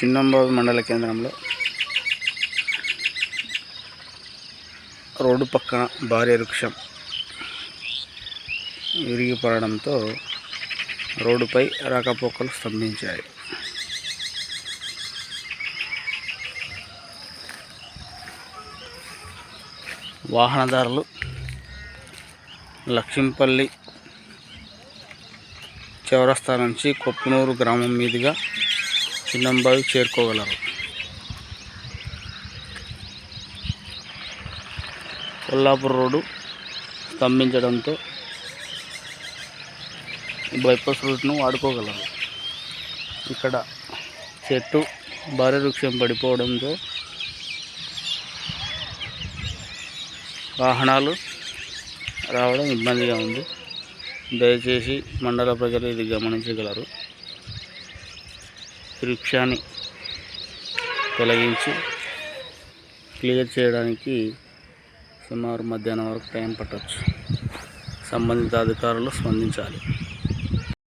చిన్నంబాబు మండల కేంద్రంలో రోడ్డు పక్కన భారీ వృక్షం విరిగిపడడంతో రోడ్డుపై రాకపోకలు స్తంభించాయి. వాహనదారులు లక్ష్మీపల్లి చౌరస్తా నుంచి కొప్పునూరు గ్రామం మీదుగా చిన్నంబావి చేరుకోగలరు. కొల్లాపూర్ రోడ్డు స్తంభించడంతో బైపాస్ రూట్ను వాడుకోగలరు. ఇక్కడ చెట్టు భారీ వృక్షం పడిపోవడంతో వాహనాలు రావడం ఇబ్బందిగా ఉంది. దయచేసి మండల ప్రజలు ఇది గమనించగలరు. వృక్షాన్ని తొలగించి క్లియర్ చేయడానికి సుమారు మధ్యాహ్నం వరకు టైం పట్టవచ్చు. సంబంధిత అధికారులు స్పందించాలి.